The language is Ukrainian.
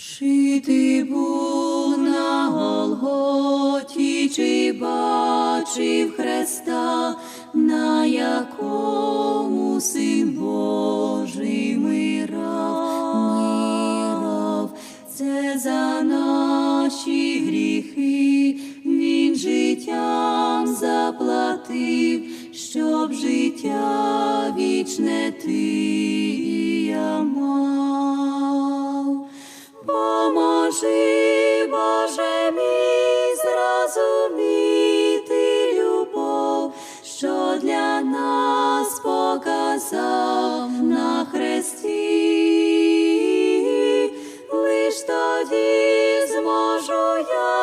Чи ти був на Голготі, чи бачив Христа, на якому син Божий мирав, мирав, це за наші гріхи, він життям заплатив, щоб життя вічне ти Поможи, Боже мій, зрозуміти любов, що для нас показав на хресті, лиш тоді зможу я